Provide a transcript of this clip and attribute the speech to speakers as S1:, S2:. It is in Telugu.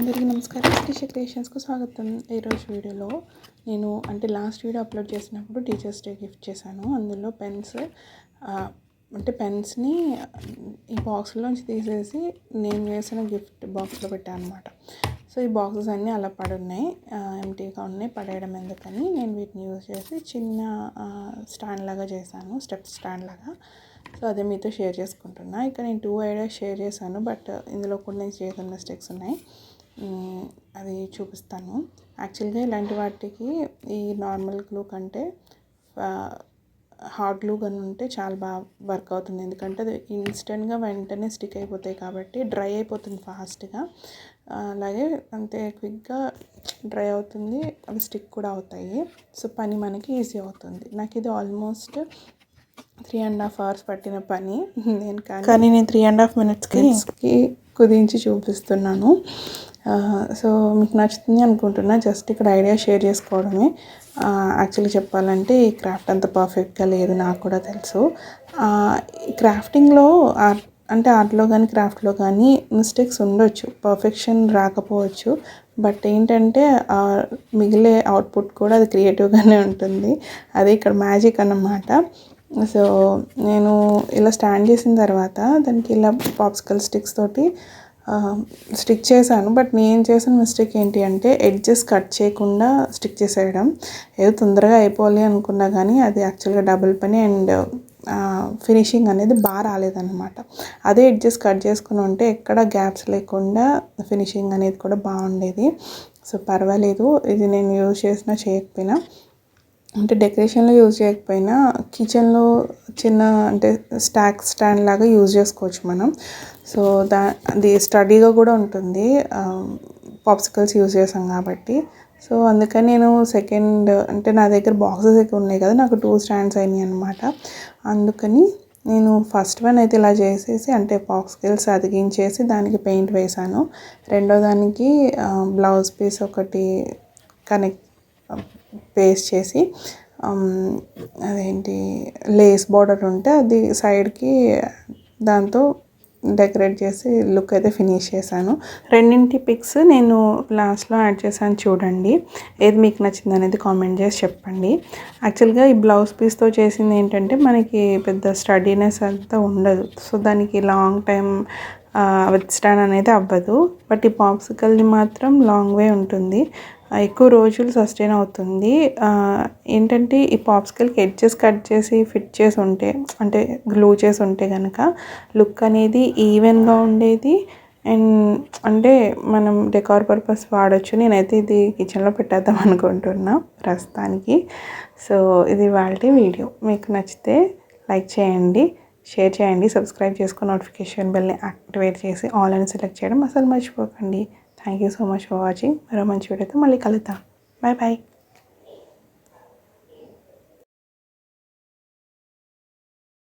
S1: అందరికీ నమస్కారం. టీచర్ క్రియేషన్స్కు స్వాగతం. ఈరోజు వీడియోలో నేను అంటే లాస్ట్ వీడియో అప్లోడ్ చేసినప్పుడు టీచర్స్ డే గిఫ్ట్ చేశాను. అందులో పెన్స్ అంటే పెన్స్ని ఈ బాక్స్లోంచి తీసేసి నేను వేసిన గిఫ్ట్ బాక్స్లో పెట్టాను అనమాట సో ఈ బాక్సెస్ అన్నీ అలా పడున్నాయి. ఎంటీగా ఉన్నాయి పడేయడం ఎందుకని నేను వీటిని యూజ్ చేసి చిన్న స్టాండ్ లాగా చేశాను. స్టెప్ స్టాండ్ లాగా. సో అదే మీతో షేర్ చేసుకుంటున్నా. ఇక్కడ నేను టూ ఐడియాస్ షేర్ చేశాను బట్ ఇందులో కొన్ని నేను చేసిన మిస్టేక్స్ ఉన్నాయి. అది చూపిస్తాను. యాక్చువల్గా ఇలాంటి వాటికి ఈ నార్మల్ గ్లూ కంటే హార్డ్ గ్లూ గన్ ఉంటే చాలా బాగా వర్క్ అవుతుంది. ఎందుకంటే అది ఇన్స్టెంట్గా వెంటనే స్టిక్ అయిపోతాయి కాబట్టి డ్రై అయిపోతుంది ఫాస్ట్గా అలాగే అంతే క్విక్గా డ్రై అవుతుంది అవి స్టిక్ కూడా అవుతాయి. సో పని మనకి ఈజీ అవుతుంది. నాకు ఇది almost three and half hours పట్టిన పని. నేను కానీ నేను త్రీ అండ్ హాఫ్ మినిట్స్కి కుదించి చూపిస్తున్నాను. సో మీకు నచ్చుతుంది అనుకుంటున్నా. జస్ట్ ఇక్కడ ఐడియా షేర్ చేసుకోవడమే. యాక్చువల్లీ చెప్పాలంటే ఈ క్రాఫ్ట్ అంత పర్ఫెక్ట్గా లేదు నాకు కూడా తెలుసు. క్రాఫ్టింగ్లో ఆర్ట్ అంటే ఆర్ట్లో కానీ క్రాఫ్ట్లో కానీ మిస్టేక్స్ ఉండొచ్చు. పర్ఫెక్షన్ రాకపోవచ్చు. బట్ ఏంటంటే మిగిలే అవుట్పుట్ కూడా అది క్రియేటివ్గానే ఉంటుంది. అదే ఇక్కడ మ్యాజిక్ అన్నమాట. సో నేను ఇలా స్టాండ్ చేసిన తర్వాత దానికి ఇలా పాప్సికల్ స్టిక్స్ తోటి స్టిక్ చేశాను బట్ నేను చేసిన మిస్టేక్ ఏంటి అంటే ఎడ్జెస్ కట్ చేయకుండా స్టిక్ చేసేయడం. ఏదో తొందరగా అయిపోవాలి అనుకున్నా కానీ అది యాక్చువల్గా డబుల్ పని అండ్ ఫినిషింగ్ అనేది బాగా రాలేదన్నమాట. అదే ఎడ్జెస్ కట్ చేసుకుని ఉంటే ఎక్కడ గ్యాప్స్ లేకుండా ఫినిషింగ్ అనేది కూడా బాగుండేది. సో పర్వాలేదు. ఇది నేను యూజ్ చేసినా చేయకపోయినా అంటే డెకరేషన్లో యూజ్ చేయకపోయినా కిచెన్లో చిన్న అంటే స్టాక్ స్టాండ్ లాగా యూజ్ చేసుకోవచ్చు మనం. సో దా అది స్టడీగా కూడా ఉంటుంది. పాప్సికల్స్ యూజ్ చేసాం కాబట్టి. సో అందుకని నేను సెకండ్ అంటే నా దగ్గర బాక్సెస్ ఎక్కువ ఉన్నాయి కదా నాకు టూ స్టాండ్స్ అయినాయి అనమాట అందుకని నేను ఫస్ట్ వన్ అయితే ఇలా చేసేసి అంటే పాక్స్కిల్స్ అదిగించేసి దానికి పెయింట్ వేసాను. రెండో దానికి బ్లౌజ్ పీస్ ఒకటి కనెక్ట్ పేస్ట్ చేసి అదేంటి లేస్ బార్డర్ ఉంటే అది సైడ్కి దాంతో డెకరేట్ చేసి లుక్ అయితే ఫినిష్ చేశాను. రెండింటి పిక్స్ నేను లాస్ట్లో యాడ్ చేశాను చూడండి. ఏది మీకు నచ్చింది అనేది కామెంట్ చేసి చెప్పండి. యాక్చువల్గా ఈ బ్లౌజ్ పీస్తో చేసింది ఏంటంటే మనకి పెద్ద స్టడీనెస్ అంతా ఉండదు. సో దానికి లాంగ్ టైం విత్స్టాండ్ అనేది అవ్వదు. బట్ ఈ పాప్సికల్ని మాత్రం లాంగ్ వే ఉంటుంది. ఎక్కువ రోజులు సస్టైన్ అవుతుంది. ఏంటంటే ఈ పాప్స్కిల్కి ఎడ్జెస్ కట్ చేసి ఫిట్ చేసి ఉంటే అంటే గ్లూ చేసి ఉంటే కనుక లుక్ అనేది ఈవెన్గా ఉండేది. అండ్ అంటే మనం డెకార్ పర్పస్ వాడచ్చు. నేనైతే ఇది కిచెన్లో పెట్టేద్దాం అనుకుంటున్నా ప్రస్తుతానికి. సో ఇది వాళ్ళ వీడియో. మీకు నచ్చితే లైక్ చేయండి. షేర్ చేయండి సబ్స్క్రైబ్ చేసుకుని నోటిఫికేషన్ బెల్ని యాక్టివేట్ చేసి ఆల్ అని సెలెక్ట్ చేయడం అసలు మర్చిపోకండి. Thank you so much for watching మరో మంచి వీడియోతో మళ్ళీ కలుద్దాం. Bye bye